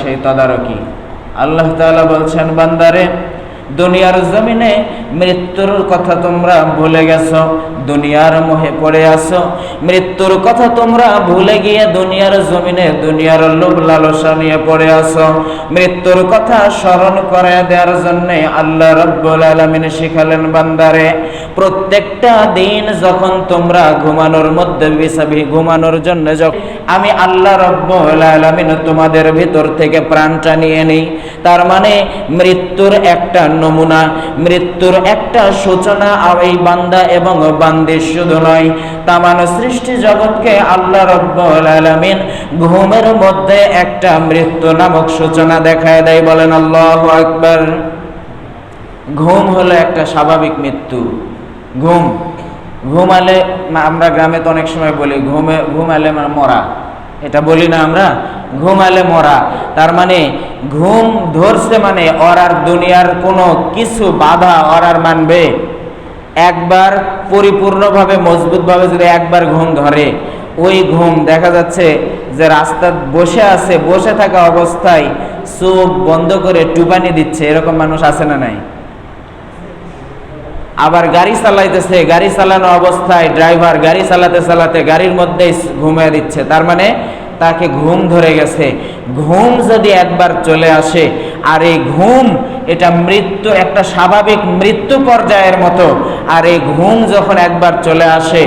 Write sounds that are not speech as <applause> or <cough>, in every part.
সেই তদারকি। আল্লাহ তালা বলছেন বান্দারে দুনিয়ার জমিনে মৃত্যুর কথা তোমরা ভুলে গেছো, দুনিয়ার মোহে পড়ে আসো মৃত্যুর কথা তোমরা ভুলে গিয়ে দুনিয়ার জমিনে দুনিয়ার লোভ লালসা নিয়ে পড়ে আসো মৃত্যুর কথা স্মরণ করে দেওয়ার জন্য আল্লাহ রব্বুল আলমিন শিখালেন, বান্দারে, প্রত্যেকটা দিন যখন তোমরা ঘুমানোর মধ্যে বিছাবি ঘুমানোর জন্য যখন আমি আল্লাহ রব্বুল আলমিন তোমাদের ভিতর থেকে প্রাণটা নিয়ে নিই, তার মানে মৃত্যুর একটা নমুনা, মৃত্যুর একটা সূচনা আর এই বান্দা এবং বান্দির শুধু নয় তামান সৃষ্টি জগৎকে আল্লাহ রব্বুল আলামিন ঘুমের মধ্যে একটা মৃত্যু নামক সূচনা দেখায় দেয়, বলেন আল্লাহ আকবার। ঘুম হলো একটা স্বাভাবিক মৃত্যু। ঘুম। ঘুমালে আমরা গ্রামে তো অনেক সময় বলি, ঘুমে, ঘুমালে মরা। এটা বলি না আমরা, ঘুমালে মরা। তার মানে ঘুম ধরছে মানে ওর আর দুনিয়ার কোনো কিছু বাধা ওর আর মানবে। একবার পরিপূর্ণভাবে, মজবুতভাবে যদি একবার ঘুম ধরে, ওই ঘুম দেখা যাচ্ছে যে রাস্তা বসে আছে, বসে থাকা অবস্থায় চোখ বন্ধ করে টুপানি দিচ্ছে, এরকম মানুষ আছে না নাই? আবার গাড়ি চালাইতেছে, গাড়ি চালানো অবস্থায় ড্রাইভার গাড়ি চালাতে চালাতে গাড়ির মধ্যেই ঘুমিয়ে দিচ্ছে, তার মানে তাকে ঘুম ধরে গেছে। ঘুম যদি একবার চলে আসে, আর এই ঘুম এটা মৃত্যু, একটা স্বাভাবিক মৃত্যু পর্যায়ের মতো, আর এই ঘুম যখন একবার চলে আসে,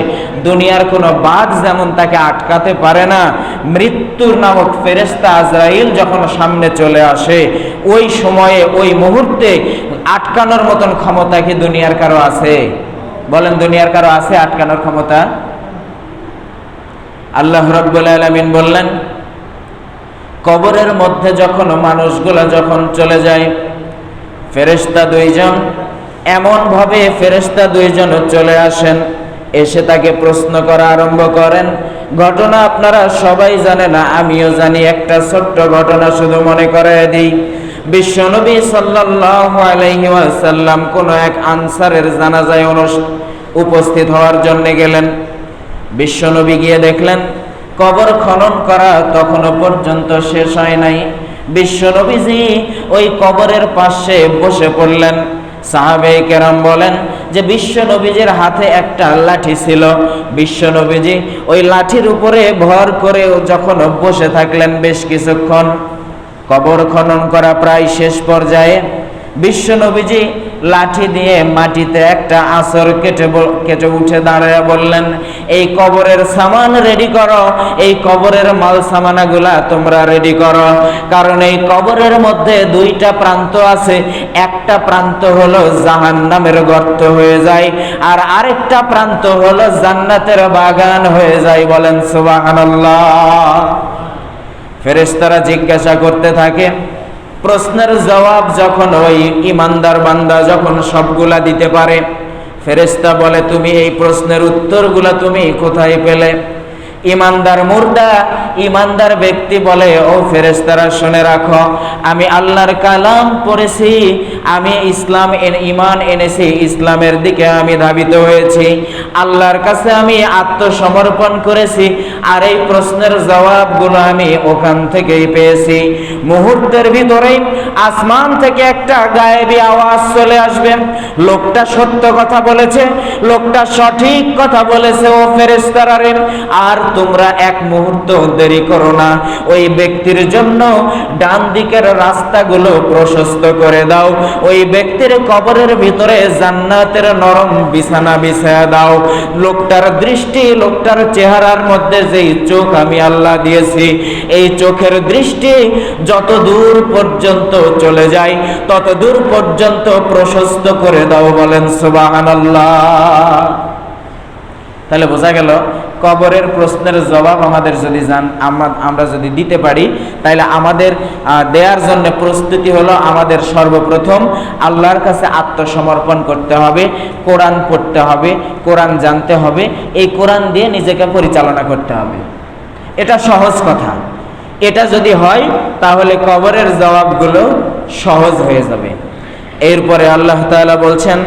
দুনিয়ার কোনো বাদ যেমন তাকে আটকাতে পারে না, মৃত্যুর নামক ফেরেস্তা আজরাইল যখন সামনে চলে আসে, ওই সময়ে, ওই মুহূর্তে আটকানোর মতন ক্ষমতা কি দুনিয়ার কারও আছে? বলেন, দুনিয়ার কারও আছে আটকানোর ক্ষমতা? আল্লাহ রব্বুল আলমিন বললেন, কবরের মধ্যে যখন মানুষগুলো যখন চলে যায় ফেরেস্তা দুইজন এমনভাবে ফেরেস্তা দুইজন চলে আসেন, এসে তাকে প্রশ্ন করা আরম্ভ করেন, ঘটনা আপনারা সবাই জানে না, আমিও জানি, একটা ছোট্ট ঘটনা শুধু মনে করে দিই। বিশ্বনবী ওয়াসাল্লাম কোন এক আনসারের জানাজায় উপস্থিত হওয়ার জন্য গেলেন। বিশ্বনবী গিয়ে দেখলেন, কবর খনন করা তখনও পর্যন্ত শেষ হয় নাই। বিশ্বনবীজি ওই কবরের পাশে বসে পড়লেন। সাহাবে কেরাম বলেন যে বিশ্ব নবীজির হাতে একটা লাঠি ছিল। বিশ্ব নবীজি ওই লাঠির উপরে ভর করে যখন বসে থাকলেন বেশ কিছুক্ষণ। কবর খনন করা প্রায় শেষ পর্যায়ে বিশ্ব নবীজি লাঠি দিয়ে মাটিতে একটা আসর কেটে কেটে উঠে দাঁড়ায় বললেন, এই কবরের সামান রেডি করো, এই কবরের মাল সামানাগুলা তোমরা রেডি করো। কারণ এই কবরের মধ্যে দুইটা প্রান্ত আছে, একটা প্রান্ত হলো জাহান নামের গর্ত হয়ে যায়, আর আরেকটা প্রান্ত হলো জান্নাতের বাগান হয়ে যায়। বলেন, সুবহানাল্লাহ। ফেরেশতারা জিজ্ঞাসা করতে থাকে প্রশ্নের জবাব যখন ওই ইমানদার বান্দা যখন সবগুলা দিতে পারে ফেরেস্তা বলে, তুমি এই প্রশ্নের উত্তরগুলা তুমি কোথায় পেলে? ইমানদার মুর্দা, ইমানদার ব্যক্তি বলে, ও ফেরেস্তারা শুনে রাখো, আমি আল্লাহর কালাম পড়েছি, আমি ইসলাম এন, ইমান এনেছি, ইসলামের দিকে আমি ধাবিত হয়েছি, আল্লাহর কাছে আমি আত্মসমর্পণ করেছি আর এই প্রশ্নের জবাবগুলো আমি ওখান থেকেই পেয়েছি। মুহূর্তের ভিতরেই আসমান থেকে একটা গায়েবী আওয়াজ চলে আসবে। লোকটা সত্য কথা বলেছে, লোকটা সঠিক কথা বলেছে ও ফেরেস্তারারেন আর তোমরা এক মুহূর্ত দেরি করো না, ওই ব্যক্তির জন্য ডান দিকের রাস্তাগুলো প্রশস্ত করে দাও। ওই ব্যক্তির কবরের ভিতরে জান্নাতের নরম বিছানা বিছায়া দাও। লোকটার দৃষ্টি, লোকটার চেহারার মধ্যে যেই চোখ আমি আল্লাহ দিয়েছি, এই চোখের দৃষ্টি যত দূর পর্যন্ত চলে যায়, তত দূর পর্যন্ত প্রশস্ত করে দাও বলেন সুবহানাল্লাহ। তাহলে বোঝা গেল কবরের প্রশ্নের জবাব আমাদের যদি জান আমরা যদি দিতে পারি তাহলে আমাদের দেওয়ার জন্য প্রস্তুতি হলো আমাদের সর্বপ্রথম আল্লাহর কাছে আত্মসমর্পণ করতে হবে, কোরআন পড়তে হবে, কোরআন জানতে হবে, এই কোরআন দিয়ে নিজেকে পরিচালনা করতে হবে। এটা সহজ কথা। এটা যদি হয়, তাহলে কবরের জবাবগুলো সহজ হয়ে যাবে। এরপরে আল্লাহ তাআলা বলছেন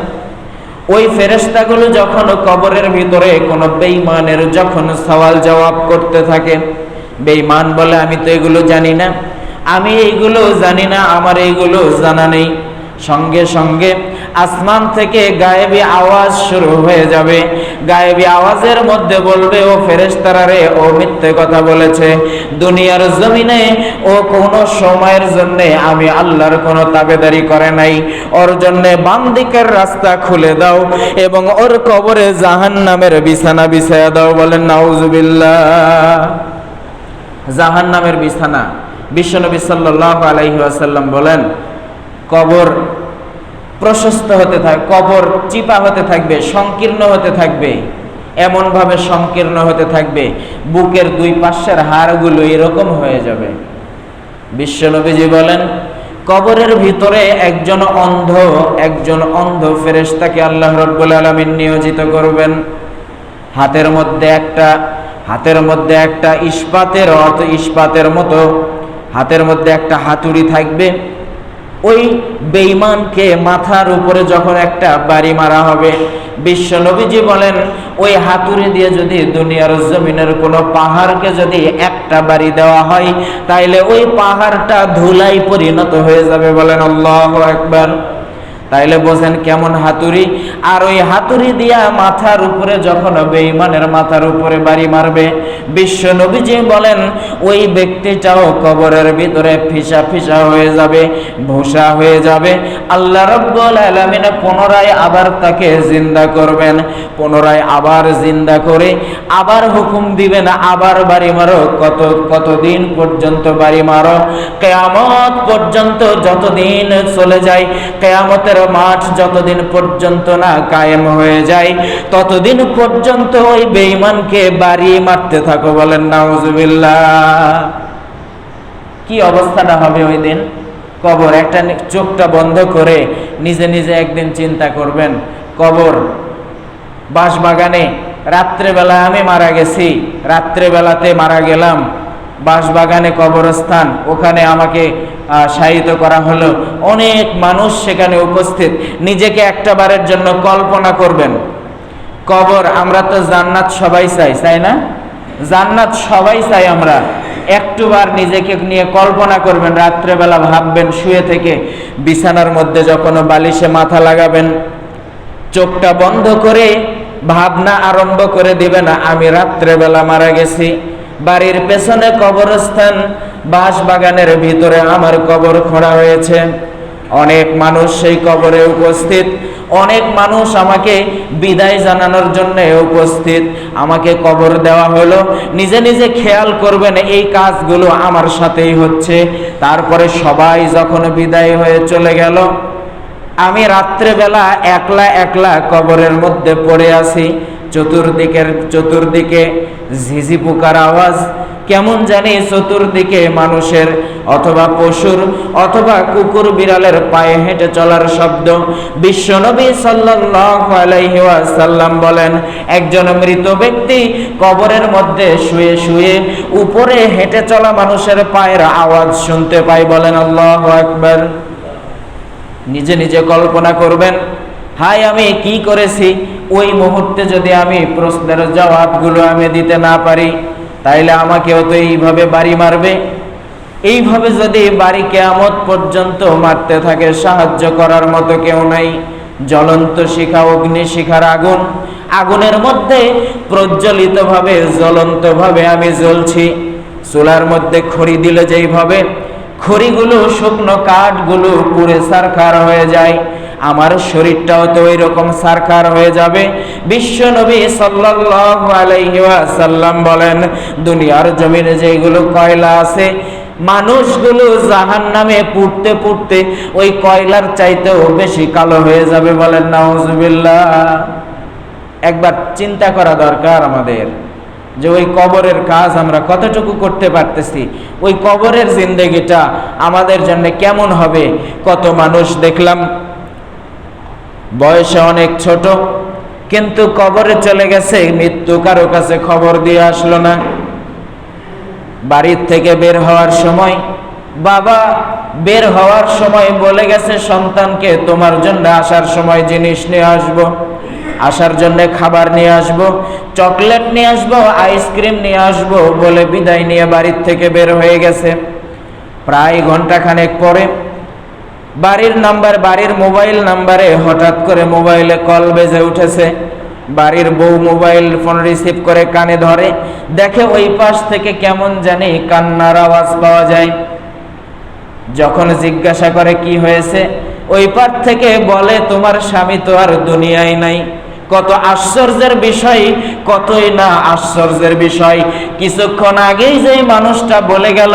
ওই ফেরেস্তাগুলো যখন কবরের ভিতরে কোনো বেইমানের যখন সওয়াল জবাব করতে থাকে বেইমান বলে, আমি তো এগুলো জানি না। আমি এইগুলো জানি না, আমার এইগুলো জানা নেই। সঙ্গে সঙ্গে আসমান থেকে গায়েবি আওয়াজ শুরু হয়ে যাবে। গায়েবী আওয়াজের মধ্যে বলবে, ও ফেরেশতারা রে, ও মিথ্যে কথা বলেছে। দুনিয়ার জমিনে ও কোনো সময়ের জন্য আমি আল্লাহর কোনো তাবেদারি করে নাই। ওর জন্য বাম দিকের রাস্তা খুলে দাও এবং ওর কবরে জাহান নামের বিছানা বিছায়া দাও। বলেন, নাউজুবিল্লাহ। জাহান নামের বিছানা। বিশ্বনবী সাল্লাহ আলাইহি আসাল্লাম বলেন, কবর প্রশস্ত হতে থাক, কবর চিপা হতে থাকবে, সংকীর্ণ হতে থাকবে, এমনভাবে সংকীর্ণ হতে থাকবে, বুকের দুই পাশের হাড়গুলো এরকম হয়ে যাবে। বিশ্বনবীজি বলেন, কবরের ভিতরে একজন অন্ধ একজন অন্ধ ফেরেশতাকে আল্লাহ রব্বুল আলমিন নিয়োজিত করবেন। হাতের মধ্যে একটা, হাতের মধ্যে একটা ইস্পাতের অর্থ ইস্পাতের মতো, হাতের মধ্যে একটা হাতুড়ি থাকবে ওই বেঈমানকে মাথার উপরে যখন একটা বাড়ি মারা হবে, বিশ্ব নবীজি বলেন, ওই হাতুড়ি দিয়ে যদি দুনিয়ার জমিনের কোনো পাহাড়কে যদি একটা বাড়ি দেওয়া হয়, তাইলে ওই পাহাড়টা ধুলাই পরিণত হয়ে যাবে বলেন আল্লাহ একবার তাইলে বোঝেন কেমন হাতুড়ি? আর ওই হাতুড়ি দিয়া মাথার উপরে যখন বেঈমানের মাথার উপরে বাড়ি মারবে, বিশ্ব নবীজি বলেন, ওই ব্যক্তিটাও কবরের ভিতরে ফিসা ফিসা হয়ে যাবে, ভূষা হয়ে যাবে। আল্লাহ রব্বুল আলামিন পুনরায় আবার তাকে জিন্দা করবেন। পুনরায় আবার জিন্দা করে আবার হুকুম দিবেন, আবার বাড়ি মারো। কত, কতদিন পর্যন্ত বাড়ি মারো? কেয়ামত পর্যন্ত যতদিন চলে যায়, কেয়ামতের মাঠ যতদিন পর্যন্ত না কায়েম হয়ে যায়, ততদিন পর্যন্ত ওই বেঈমানকে বাড়ি মারতে থাকো বলেন, নাউজুবিল্লাহ। কি অবস্থাটা হবে ওই দিন? কবর একটা চোখটা বন্ধ করে নিজে নিজে একদিন চিন্তা করবেন, কবর, বাঁশবাগানে রাত্রেবেলা আমি মারা গেছি, রাত্রেবেলাতে মারা গেলাম, বাঁশবাগানে কবরস্থান, ওখানে আমাকে শায়িত করা হলো। অনেক মানুষ সেখানে উপস্থিত। নিজেকে একটা বারের জন্য কল্পনা করবেন। কবর আমরা তো জান্নাত সবাই চাই চাই না? জান্নাত সবাই চাই আমরা। একটুবার নিজেকে নিয়ে কল্পনা করবেন, রাত্রেবেলা ভাববেন, শুয়ে থেকে বিছানার মধ্যে যখন বালিশে মাথা লাগাবেন, চোখটা বন্ধ করে ভাবনা আরম্ভ করে দিবে না আমি রাত্রেবেলা মারা গেছি। বাড়ির পেছনে কবরস্থান বাঁশ বাগানের ভিতরে আমার কবর খোঁড়া হয়েছে। অনেক মানুষ সেই কবরে উপস্থিত, অনেক মানুষ আমাকে বিদায় জানানোর জন্য উপস্থিত। আমাকে কবর দেওয়া হলো। নিজে নিজে খেয়াল করবেন, এই কাজগুলো আমার সাথেই হচ্ছে। তারপরে সবাই যখন বিদায় হয়ে চলে গেল, আমি রাত্রেবেলা একলা একলা কবরের মধ্যে পড়ে আছি। চতুর্দিকের চতুর্দিকে ঝিঝি পোকার আওয়াজ। কেমন জানি চতুর্দিকে মানুষের অথবা পশুর অথবা কুকুর বিড়ালের পায়ে হেঁটে চলার শব্দ। বিশ্বনবী আলাইহি বলেন, একজন মৃত ব্যক্তি কবরের মধ্যে শুয়ে শুয়ে উপরে হেঁটে চলা মানুষের পায়ের আওয়াজ শুনতে পাই বলেন আল্লাহ আকবার। নিজে নিজে কল্পনা করবেন হাই আমি কি করেছি? ওই মুহূর্তে যদি আমি প্রশ্নের জবাবগুলো আমি দিতে না পারি, তাইলে আমাকেও তো এইভাবে বাড়ি মারবে। এইভাবে যদি বাড়ি কেয়ামত পর্যন্ত মারতে থাকে, সাহায্য করার মতো কেউ নাই। জ্বলন্ত শিখা অগ্নি শিখার আগুন, আগুনের মধ্যে প্রজ্বলিতভাবে, জ্বলন্তভাবে আমি জ্বলছি। চুলার মধ্যে খড়ি দিলে যেইভাবে, খড়িগুলো শুকনো কাঠগুলো পুড়ে সারখার হয়ে যায়। আমার শরীরটাও তো ওই রকম সারখার হয়ে যাবে। বিশ্ব নবী সাল্লাল্লাহু আলাইহি ওয়াসাল্লাম বলেন, দুনিয়ার জমিনে যেগুলো কয়লা আছে, মানুষগুলো জাহান নামে পুড়তে পুড়তে ওই কয়লার চাইতেও বেশি কালো হয়ে যাবে বলেন, নাউজুবিল্লাহ। একবার চিন্তা করা দরকার আমাদের যে ওই কবরের কাজ আমরা কতটুকু করতে পারতেছি, ওই কবরের জিন্দেগিটা আমাদের জন্য কেমন হবে? কত মানুষ দেখলাম বয়সে অনেক ছোট, কিন্তু কবরে চলে গেছে, মৃত্যু কারও কাছে খবর দিয়ে আসলো না। বাড়ির থেকে বের হওয়ার সময়, বাবা বের হওয়ার সময় বলে গেছে, সন্তানকে তোমার জন্য আসার সময় জিনিস নিয়ে আসব, আসার জন্য খাবার নিয়ে আসব, চকলেট নিয়ে আসব, আইসক্রিম নিয়ে আসব বলে বিদায় নিয়ে বাড়ির থেকে বের হয়ে গেছে। প্রায় ঘন্টাখানেক পরে বাড়ির নাম্বার, বাড়ির মোবাইল নাম্বারে হঠাৎ করে মোবাইলে কল বেজে উঠেছে। বাড়ির বউ মোবাইল ফোন রিসিভ করে কানে ধরে, দেখে ওই পাশ থেকে কেমন জানি কান্নার আওয়াজ পাওয়া যায়। যখন জিজ্ঞাসা করে কি হয়েছে, ওই পার থেকে বলে, তোমার স্বামী তো আর দুনিয়ায় নাই। কত আশ্চর্যের বিষয় কতই না আশ্চর্যের বিষয়। কিছুক্ষণ আগেই যে মানুষটা বলে গেল,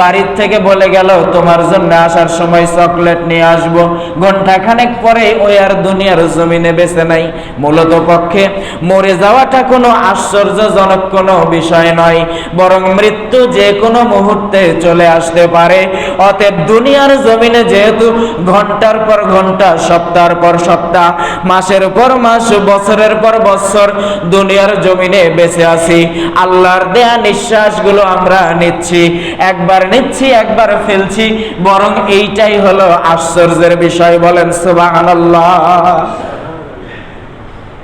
বাড়ির থেকে বলে গেল, তোমার জন্য আসার সময় চকলেট নিয়ে আসব। ঘণ্টা খানেক পরে ওই আর দুনিয়ার জমিনে বেঁচে নাই। মূলত পক্ষে মরে যাওয়াটা কোনো আশ্চর্যজনক কোনো বিষয় নয়, বরং মৃত্যু যে কোনো মুহূর্তে চলে আসতে পারে। অতএব দুনিয়ার জমিনে যেহেতু ঘণ্টার পর ঘণ্টা সপ্তাহের পর সপ্তাহ, মাসের পর মাস, বছরের পর বছর, দুনিয়ার জমিনে বেঁচে আছি, আল্লাহর দেয়া নিঃশ্বাসগুলো আমরা নিচ্ছি, একবার নিচ্ছি, একবার ফেলছি, বরং এইটাই হলো আশ্চর্যের বিষয় বলেন সুবহানাল্লাহ।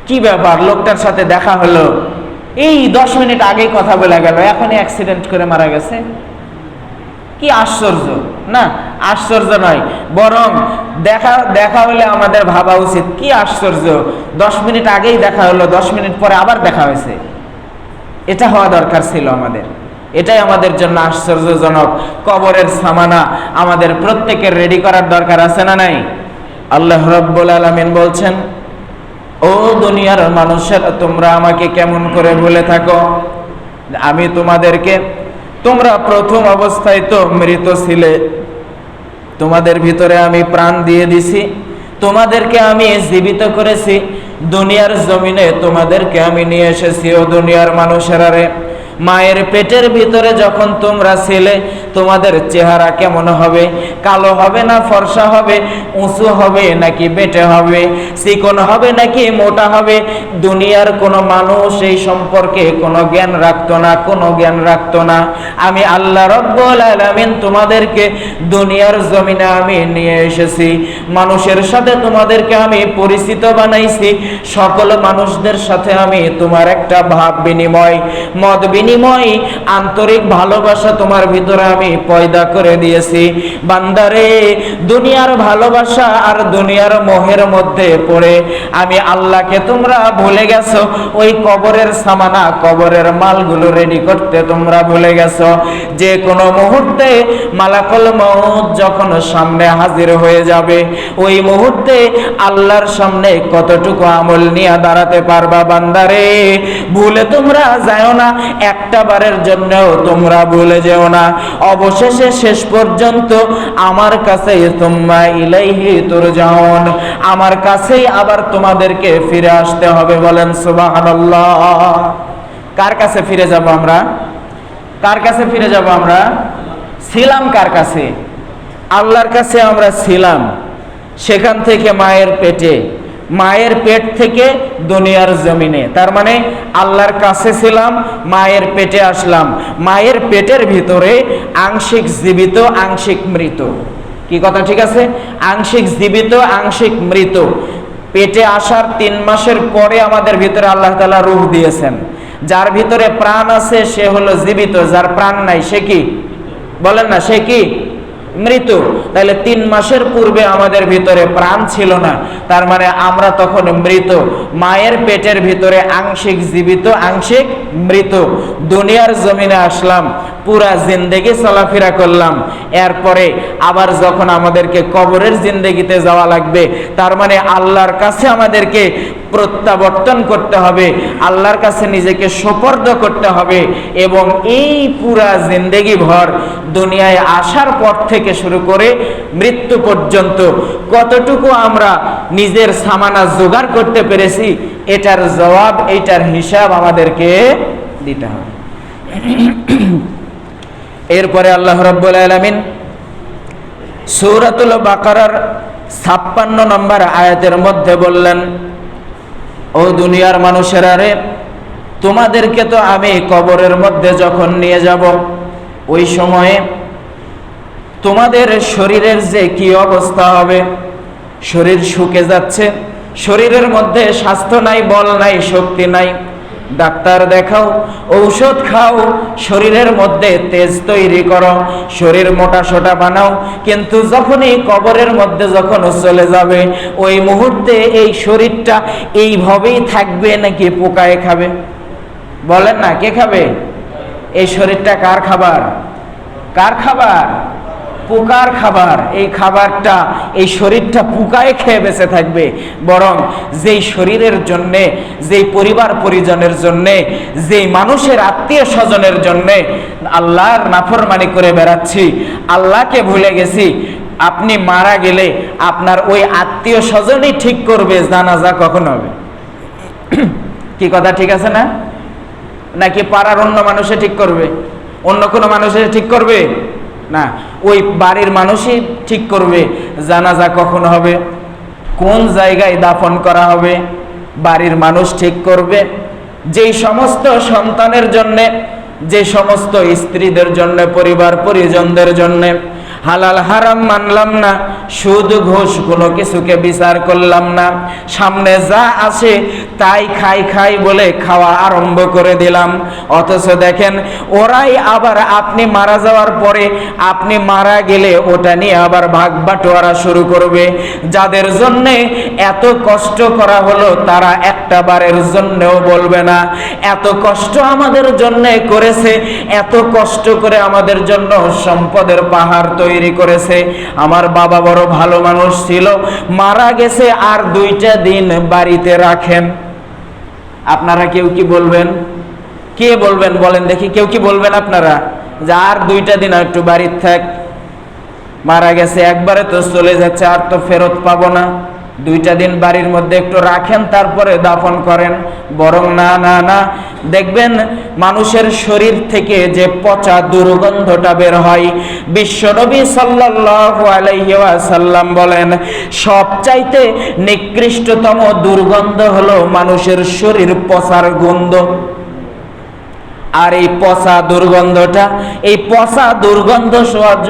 কি ব্যাপার? লোকটার সাথে দেখা হলো। এই দশ মিনিট আগেই কথা বলে গেল, এখনই অ্যাক্সিডেন্ট করে মারা গেছে। কি আশ্চর্য? না, আশ্চর্য নয়। বরং দেখা দেখা হলে আমাদের ভাবা উচিত, কি আশ্চর্য? দশ মিনিট আগেই দেখা হলো, দশ মিনিট পরে আবার দেখা হয়েছে। এটা হওয়া দরকার ছিল আমাদের। এটাই আমাদের জন্য আশ্চর্যজনক। কবরের সামানা আমাদের প্রত্যেকের রেডি করার দরকার আছে না নাই? আল্লাহ রব্বুল আলমিন বলছেন, ও দুনিয়ার মানুষের, তোমরা আমাকে কেমন করে ভুলে থাকো? আমি তোমাদেরকে তোমরা প্রথম অবস্থায় তো মৃত ছিলে। তোমাদের ভিতরে আমি প্রাণ দিয়ে দিছি। তোমাদেরকে আমি জীবিত করেছি। দুনিয়ার জমিনে তোমাদেরকে আমি নিয়ে এসেছি ও দুনিয়ার মানুষেরা রে মায়ের পেটের ভিতরে যখন তোমরা ছিলে, তোমাদের চেহারা কেমন হবে? কালো হবে না ফর্সা হবে? উঁচু হবে নাকি বেটে হবে? চিকন হবে নাকি মোটা হবে? দুনিয়ার কোনো মানুষ এই সম্পর্কে কোনো জ্ঞান রাখতো না, কোনো জ্ঞান রাখতো না। আমি আল্লাহ রব্বুল আলামিন তোমাদেরকে দুনিয়ার জমিনে আমি নিয়ে এসেছি। মানুষের সাথে তোমাদেরকে আমি পরিচিত বানাইছি। সকল মানুষদের সাথে আমি তোমার একটা ভাব বিনিময়, মত বিনিময় আন্তরিক ভালোবাসা তোমার ভিতরে আমি পয়দা করে দিয়েছি। বান্দারে দুনিয়ার ভালোবাসা আর দুনিয়ার মোহের মধ্যে পড়ে। আমি আল্লাহকে তোমরা ভুলে গেছো, ওই কবরের সামানা, কবরের মালগুলো রেডি করতে তোমরা ভুলে গেছো। যে কোনো মুহূর্তে মালাকল মউত যখন সামনে হাজির হয়ে যাবে, ওই মুহূর্তে আল্লাহর সামনে কতটুকু আমল নিয়ে দাঁড়াতে পারবা বান্দারে? ভুলে তোমরা যাও না, একটা বারের জন্যও তোমরা ভুলে যেও না। অবশেষে শেষ পর্যন্ত আমার কাছে আমার কাছেই আবার তোমাদেরকে ফিরে আসতে হবে বলেন সুবহানাল্লাহ। কার কাছে ফিরে যাব আমরা? কার কাছে ফিরে যাব আমরা? ছিলাম কার কাছে? আল্লাহর কাছে আমরা ছিলাম। সেখান থেকে মায়ের পেটে। মায়ের পেট থেকে দুনিয়ার জমিনে। তার মানে আল্লাহর কাছে ছিলাম, মায়ের পেটে আসলাম। মায়ের পেটের ভিতরে আংশিক জীবিত, আংশিক মৃত। কি কথা ঠিক আছে? আংশিক জীবিত, আংশিক মৃত। পেটে আসার তিন মাসের পরে আমাদের ভিতরে আল্লাহ তালা রূহ দিয়েছেন। যার ভিতরে প্রাণ আছে, সে হলো জীবিত, যার প্রাণ নাই, সে কি? বলেন না, সে কি? মৃত। তাহলে তিন মাসের পূর্বে আমাদের ভিতরে প্রাণ ছিল না। তার মানে আমরা তখন মৃত। মায়ের পেটের ভিতরে আংশিক জীবিত, আংশিক মৃত দুনিয়ার জমিনে আসলাম, পুরা জিন্দেগি চলাফেরা করলাম। এরপরে আবার যখন আমাদেরকে কবরের জিন্দেগিতে যাওয়া লাগবে, তার মানে আল্লাহর কাছে আমাদেরকে প্রত্যাবর্তন করতে হবে, আল্লাহর কাছে নিজেকে সোপর্দ করতে হবে এবং এই পুরা জিন্দেগি ভর দুনিয়ায় আসার পর থেকে শুরু করে মৃত্যু পর্যন্ত কতটুকু আমরা নিজের সামানা জোগাড় করতে পেরেছি এটার জবাব, এটার হিসাব আমাদেরকে দিতে হবে। এরপরে আল্লাহ রব্বুল আলমিন সৌরাতুল বাকারার ছাপ্পান্ন নম্বর আয়াতের মধ্যে বললেন, ও দুনিয়ার মানুষেরা রে, তোমাদেরকে তো আমি কবরের মধ্যে যখন নিয়ে যাব, ওই সময়ে তোমাদের শরীরের যে কি অবস্থা হবে, শরীর শুকে যাচ্ছে শরীরের মধ্যে স্বাস্থ্য নাই, বল নাই, শক্তি নাই। ডাক্তার দেখাও, ঔষধ খাও, শরীরের মধ্যে তেজ তৈরি করো, শরীর মোটা সোটা বানাও। কিন্তু যখনই কবরের মধ্যে যখন চলে যাবে, ওই মুহূর্তে এই শরীরটা এইভাবেই থাকবে নাকি পোকায় খাবে? বলেন না, কে খাবে? এই শরীরটা কার খাবার? কার খাবার? পোকার খাবার, এই খাবারটা, এই শরীরটা পোকায় খেয়ে বেঁচে থাকবে। বরং যেই শরীরের জন্যে, যেই পরিবার পরিজনের জন্যে, যেই মানুষের আত্মীয় স্বজনের জন্যে আল্লাহর নাফরমানি করে বেড়াচ্ছি, আল্লাহকে ভুলে গেছি, আপনি মারা গেলে আপনার ওই আত্মীয় স্বজনই ঠিক করবে, জানাজা কখন হবে? <clears throat> কি কথা ঠিক আছে না? নাকি পাড়ার অন্য মানুষে ঠিক করবে? অন্য কোনো মানুষে ঠিক করবে? না, ওই বাড়ির মানুষই ঠিক করবে, জানাজা কখন হবে, কোন জায়গায় দাফন করা হবে, বাড়ির মানুষ ঠিক করবে। যেই সমস্ত সন্তানের জন্যে, যে সমস্ত স্ত্রীদের জন্য পরিবার পরিজনদের জন্যে হালাল হারাম মানলাম না, সুদ ঘোষ কোনো কিছুকে বিচার করলাম না। সামনে যা আসে তাই খাই খাই বলে খাওয়া আরম্ভ করে দিলাম। অথচ দেখেন, ওরাই আবার আপনি মারা যাওয়ার পরে আপনি মারা গেলে ওটা নিয়ে আবার ভাগ বাটোয়ারা শুরু করবে। যাদের জন্যে এত কষ্ট করা হলো তারা একটা বারের জন্যেও বলবে না। এত কষ্ট আমাদের জন্যে করেছে, এত কষ্ট করে আমাদের জন্য সম্পদের পাহাড় তৈরি করেছে। আমার বাবা বড় ভালো মানুষ ছিল। মারা গেছে আর দুইটা দিন বাড়িতে রাখেন। আপনারা কেউ কি বলবেন? কে বলবেন? বলেন দেখি, কেউ কি বলবেন আপনারা? যে আর দুইটা দিন একটু বাড়ির থাক। মারা গেছে, একবারে তো চলে যাচ্ছে, আর তো ফেরত পাবো না। দুইটা দিন বাড়ির মধ্যে একটু রাখেন, তারপরে দাফন করেন। বরং না না না, দেখবেন মানুষের শরীর থেকে যে পচা দুর্গন্ধটা বের হয়। বিশ্বনবী ওয়াসাল্লাম বলেন, সবচাইতে নিকৃষ্টতম দুর্গন্ধ হলো মানুষের শরীর পচার গন্ধ। আর এই পচা দুর্গন্ধটা, এই পচা দুর্গন্ধ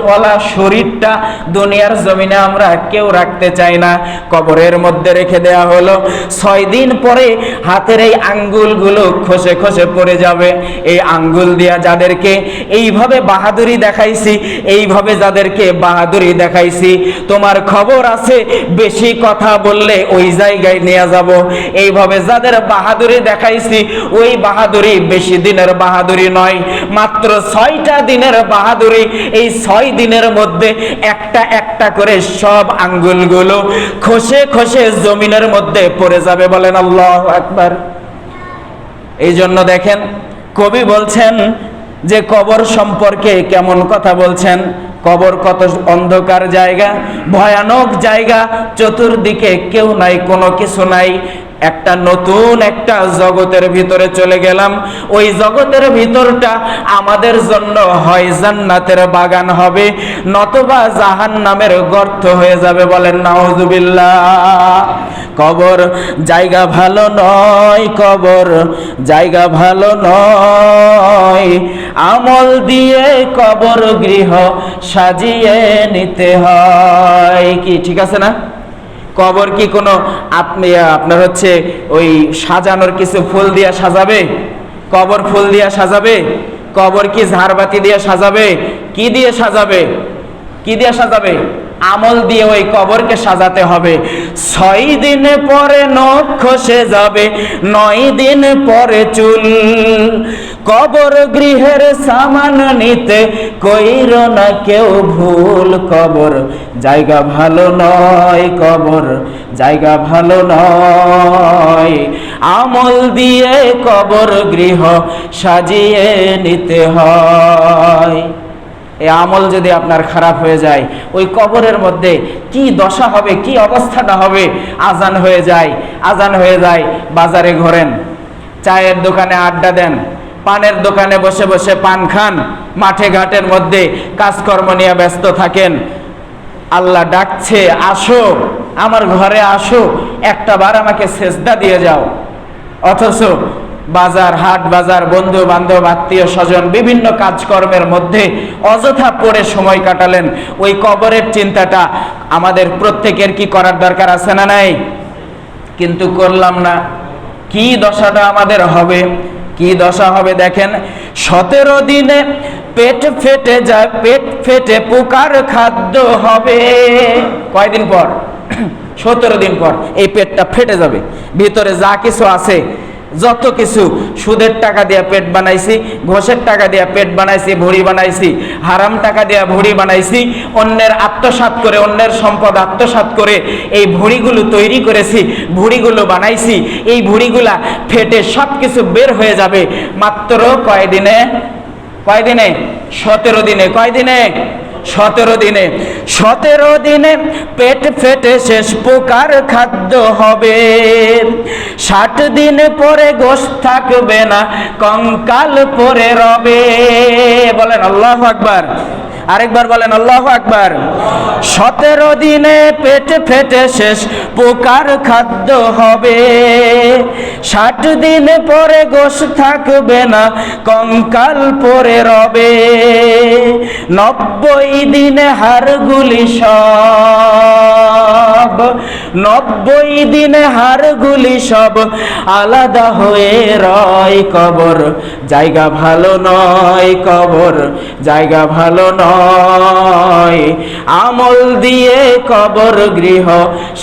ওয়ালা শরীরটা দুনিয়ার জমিনে আমরা কেউ রাখতে চাই না। কবরের মধ্যে রেখে দেয়া হলো। ছয় দিন পরে হাতের এই আঙ্গুলগুলো খসে খসে পড়ে যাবে। এই আঙ্গুল দিয়া যাদেরকে এইভাবে বাহাদুরি দেখাইছি, এইভাবে যাদেরকে বাহাদুরি দেখাইছি, তোমার খবর আছে, বেশি কথা বললে ওই জায়গায় নিয়ে যাব। এইভাবে যাদের বাহাদুরি দেখাইছি, ওই বাহাদুরি বেশি দিনের বাহাদুরি বাহাদুরি নয়, মাত্র ছয়টা দিনের বাহাদুরি। এই ছয় দিনের মধ্যে একটা একটা করে সব আঙ্গুলগুলো খসে খসে জমিনের মধ্যে পড়ে যাবে বলেন আল্লাহ একবার এই জন্য দেখেন, কবি বলছেন যে কবর সম্পর্কে কেমন কথা বলছেন? কবর কত অন্ধকার জায়গা, ভয়ানক জায়গা, চতুর্দিকে কেউ নাই, কোনো কিছু নাই। একটা নতুন একটা জগতের ভিতরে চলে গেলাম। ওই জগতের ভিতরটা আমাদের জন্য হয় জান্নাতের বাগান হবে, নতবা জাহান নামের গর্ত হয়ে যাবে বলেন, নাউজুবিল্লাহ। কবর জায়গা ভালো নয়, কবর জায়গা ভালো নয়। আমল দিয়ে কবর গৃহ সাজিয়ে নিতে হয়। কি, ঠিক আছে না? কবর কি কোনো আপনি আপনার হচ্ছে ওই সাজানোর কিছু ফুল দিয়া সাজাবে? কবর ফুল দিয়া সাজাবে? কবর কি ঝাড়বাতি দিয়ে সাজাবে? কি দিয়ে সাজাবে? কি দিয়ে সাজাবে? আমল দিয়ে ওই কবরকে সাজাতে হবে। ছয় দিন পরে নখ খসে যাবে, নয় দিন পরে চুল। কবর গৃহের সামান নিতে কইর না কেউ ভুল কবর। জায়গা ভালো নয় কবর, জায়গা ভালো নয়। আমল দিয়ে কবর গৃহ সাজিয়ে নিতে হয়। এই আমল যদি আপনার খারাপ হয়ে যায়, ওই কবরের মধ্যে কি দশা হবে, কি অবস্থাটা হবে, আজান হয়ে যায়, আজান হয়ে যায়, বাজারে ঘোরেন, চায়ের দোকানে আড্ডা দেন, পানের দোকানে বসে বসে পান খান, মাঠে ঘাটের মধ্যে কাজকর্ম নিয়ে ব্যস্ত থাকেন, আল্লাহ ডাকছে, আসো, আমার ঘরে আসো, একটা বার আমাকে সেজদা দিয়ে যাও। অথচ বাজার, হাট বাজার বন্ধু বান্ধব আত্মীয় স্বজন, বিভিন্ন কাজকর্মের মধ্যে অযথা পড়ে সময় কাটালেন। ওই কবরের চিন্তাটা আমাদের প্রত্যেকের কি করার দরকার আছে না নাই? কিন্তু করলাম না। কি দশাটা আমাদের হবে? কি দশা হবে দেখেন? সতেরো দিনে পেট ফেটে যায়, পেট ফেটে পোকার খাদ্য হবে। কয়দিন পর? <clears throat> সতেরো দিন পর এই পেটটা ফেটে যাবে। ভিতরে যা কিছু আছে যত কিছু, সুদের টাকা দিয়ে পেট বানাইছি, ঘোষের টাকা দিয়ে পেট বানাইছি, ভুড়ি বানাইছি, হারাম টাকা দিয়ে ভুড়ি বানাইছি, অন্যের আত্মসাৎ করে, অন্যের সম্পদ আত্মসাৎ করে এই ভুড়িগুলো তৈরি করেছি, ভুড়িগুলো বানাইছি, এই ভুড়িগুলা ফেটে সব কিছু বের হয়ে যাবে মাত্র কয়দিনে? কয়দিনে? সতেরো দিনে। কয়দিনে? সতেরো দিনে। সতেরো দিনে পেট ফেটে শেষ পোকার খাদ্য হবে। ষাট দিন পরে গোস থাকবে না, কঙ্কাল পরে রবে। বলেন আল্লাহ আকবার। আরেকবার বলেন, আল্লাহ আকবার। সতেরো দিনে পেট ফেটে শেষ, পোকার খাদ্য হবে। ষাট দিন পরে গোস থাকবে না, কঙ্কাল পরে রবে। নব্বই দিনে হাড়গুলি সব, নব্বই দিনে হাড়গুলি সব আলাদা হয়ে রয় কবর। জায়গা ভালো নয় কবর, জায়গা ভালো নয় আমল দিয়ে কবর গৃহ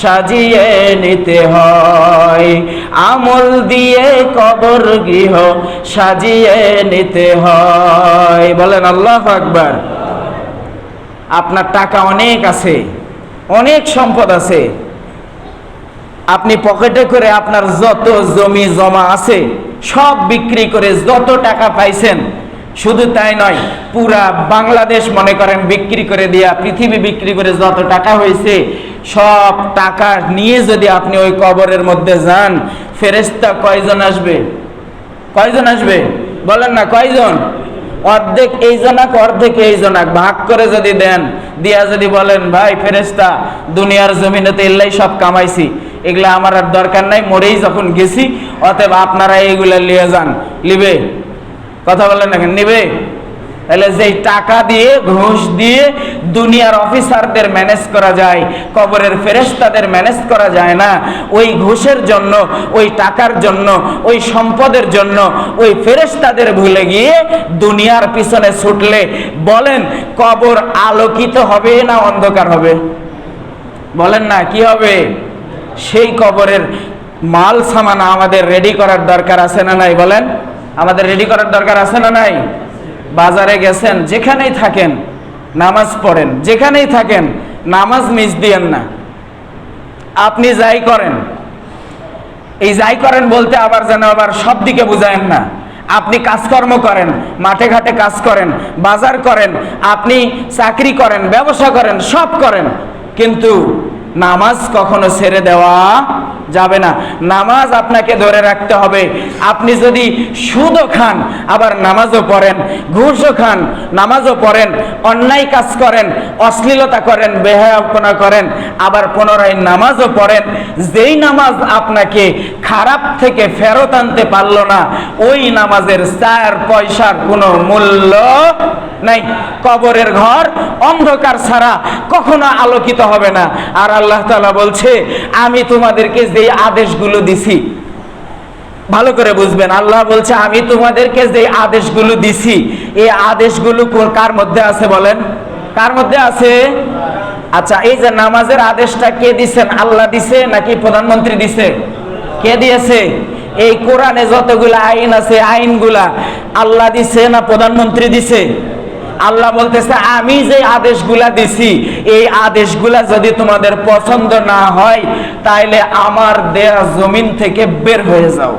সাজিয়ে নিতে হয়। আমল দিয়ে কবর গৃহ সাজিয়ে নিতে হয়। বলেন, আল্লাহ আকবার। আপনার টাকা অনেক আছে, অনেক সম্পদ আছে। আপনি পকেটে করে আপনার যত জমি জমা আছে, সব বিক্রি করে যত টাকা পাইছেন শুধু তাই নয়, পুরা বাংলাদেশ মনে করেন বিক্রি করে দিয়া, পৃথিবী বিক্রি করে যত টাকা হয়েছে, সব টাকা নিয়ে যদি আপনি ওই কবরের মধ্যে যান ফেরেস্তা কয়জন আসবে? কয়জন আসবে? বলেন না, কয়জন? অর্ধেক এই জনাক অর্ধেক এই জনাক ভাগ করে যদি দেন, দিয়া যদি বলেন, ভাই ফেরেস্তা দুনিয়ার জমিনে তো এল্লাই সব কামাইছি। এগুলা আমার আর দরকার নাই, মরেই যখন গেছি, অতএব আপনারা এইগুলা নিয়ে যান। লিবে? কথা বলেন না নেবে? তাহলে যেই টাকা দিয়ে, ঘুষ দিয়ে দুনিয়ার অফিসারদের ম্যানেজ করা যায়, কবরের ফেরেস্তাদের ম্যানেজ করা যায় না, ওই ঘুষের জন্য, ওই টাকার জন্য, ওই সম্পদের জন্য, ওই ফেরেস্তাদের ভুলে গিয়ে দুনিয়ার পিছনে ছুটলে বলেন, কবর আলোকিত হবে না অন্ধকার হবে? বলেন না, কি হবে? সেই কবরের মাল সামান আমাদের রেডি করার দরকার আছে না নাই, বলেন? আমাদের রেডি করার দরকার আছে না নাই? বাজারে গেছেন, যেখানেই থাকেন, নামাজ পড়েন, যেখানেই থাকেন, নামাজ মিস দিয়েন না। আপনি যাই করেন, এই যাই করেন বলতে আবার যেন আবার সব দিকে বুঝায়েন না। আপনি কাজকর্ম করেন, মাঠে ঘাটে কাজ করেন, বাজার করেন, আপনি চাকরি করেন, ব্যবসা করেন, সব করেন, কিন্তু নামাজ কখনো ছেড়ে দেওয়া যাবে না। নামাজ আপনাকে ধরে রাখতে হবে। আপনি যদি সুদও খান, আবার নামাজও পড়েন, ঘুষও খান, নামাজও পড়েন, অন্যায় কাজ করেন, অশ্লীলতা করেন, বেহায়াপনা করেন, আবার পুনরায় নামাজও পড়েন, যেই নামাজ আপনাকে খারাপ থেকে ফেরত আনতে পারল না, ওই নামাজের চার পয়সার কোনো মূল্য নাই। কবরের ঘর অন্ধকার ছাড়া কখনো আলোকিত হবে না। আর আল্লাহ তাআলা বলছে, আমি তোমাদেরকে যেই আদেশগুলো দিছি, ভালো করে বুঝবেন, আল্লাহ বলছে, আমি তোমাদেরকে যে আদেশগুলো দিছি, এই আদেশগুলো কার মধ্যে আছে বলেন? কার মধ্যে আছে? আচ্ছা এই যে নামাজের আদেশটা কে দিছেন? আল্লাহ দিছে নাকি প্রধানমন্ত্রী দিছে? কে দিয়েছে? এই কোরআনে যতগুলা আইন আছে, আইনগুলা আল্লাহ দিছে না প্রধানমন্ত্রী দিছে? আল্লাহ বলতেছে, আমি যে আদেশগুলা দিছি, এই আদেশগুলা যদি তোমাদের পছন্দ না হয়, তাইলে আমার দেয়া জমিন থেকে বের হয়ে যাও।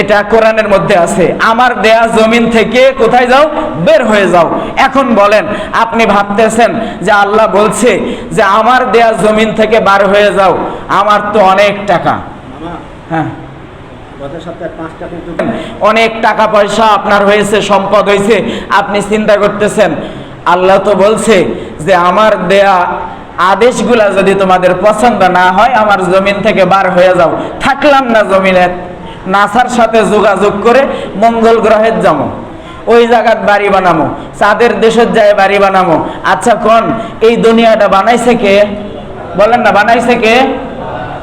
এটা কোরআনের মধ্যে আছে, আমার দেয়া জমিন থেকে কোথায় যাও? বের হয়ে যাও। এখন বলেন, আপনি ভাবতেছেন যে আল্লাহ বলছে যে, আমার দেয়া জমিন থেকে বার হয়ে যাও, আমার তো অনেক টাকা। হ্যাঁ গত সপ্তাহে পাঁচটা কিন্তু অনেক টাকা পয়সা আপনার হয়েছে, সম্পদ হয়েছে, আপনি চিন্তা করতেছেন, আল্লাহ তো বলছে যে আমার দেয়া আদেশগুলা যদি তোমাদের পছন্দ না হয়, আমার জমিন থেকে বার হয়ে যাও। থাকলাম না জমিনে, নাসার সাথে যোগাযোগ করে মঙ্গল গ্রহের যাব। ওই জায়গার বাড়ি বানামো চাঁদের দেশের যায় বাড়ি বানামো আচ্ছা কোন? এই দুনিয়াটা বানাইছে কে? বলেন না, বানাইছে কে?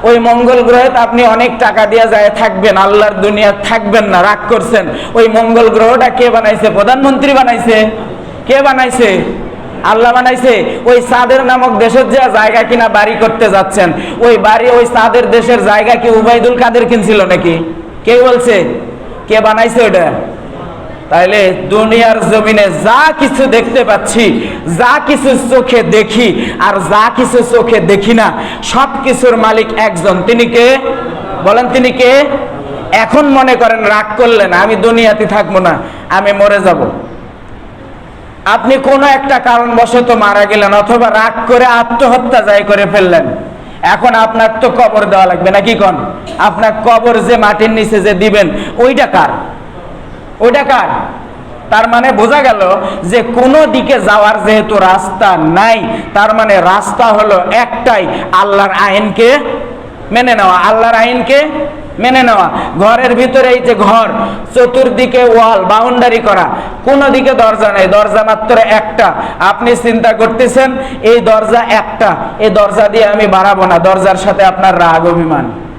ওই মঙ্গল গ্রহে তো আপনি অনেক টাকা দিয়ে যায়, থাকবেন, আল্লাহর দুনিয়া থাকবেন না, রাগ করছেন। ওই মঙ্গল গ্রহটা কে বানাইছে? প্রধানমন্ত্রী বানাইছে। কে বানাইছে? আল্লাহ বানাইছে। ওই সাদের নামক দেশের যে জায়গা কিনা বাড়ি করতে যাচ্ছেন, ওই বাড়ি, ওই সাদের দেশের জায়গা কি উবাইদুল কাদের কিনছিল নাকি? কে বলছে? কে বানাইছে ওটা? তাইলে দুনিয়ার জমিনে যা কিছু দেখতে পাচ্ছি, যা কিছু চোখে দেখি আর যা কিছু চোখে দেখি না সব কিছুর মালিক একজন। তিনি কে? বলেন তিনি কে? এখন মনে করেন রাগ করলেন, আমি দুনিয়াতে থাকব না, আমি মরে যাব। আপনি কোনো একটা কারণ কারণবশত মারা গেলেন অথবা রাগ করে আত্মহত্যা যাই করে ফেললেন। এখন আপনার তো কবর দেওয়া লাগবে, নাকি কন? আপনার কবর যে মাটির নিচে যে দিবেন, ওইটা কার? ওইটা কার? তার মানে বোঝা গেল যে কোনো দিকে যাওয়ার যেহেতু রাস্তা নাই, তার মানে রাস্তা হলো একটাই, আল্লাহর আইনকে মেনে নেওয়া। আল্লাহর আইনকে মেনে নেওয়া। ঘরের ভিতরে এই যে ঘর, চতুর্দিকে ওয়াল, বাউন্ডারি করা, কোনো দিকে দরজা নেই। দরজা মাত্র একটা। আপনি চিন্তা করতেছেন, এই দরজা একটা। এই দরজা দিয়ে আমি বাড়াবো না। দরজার সাথে আপনার রাগ, অভিমান।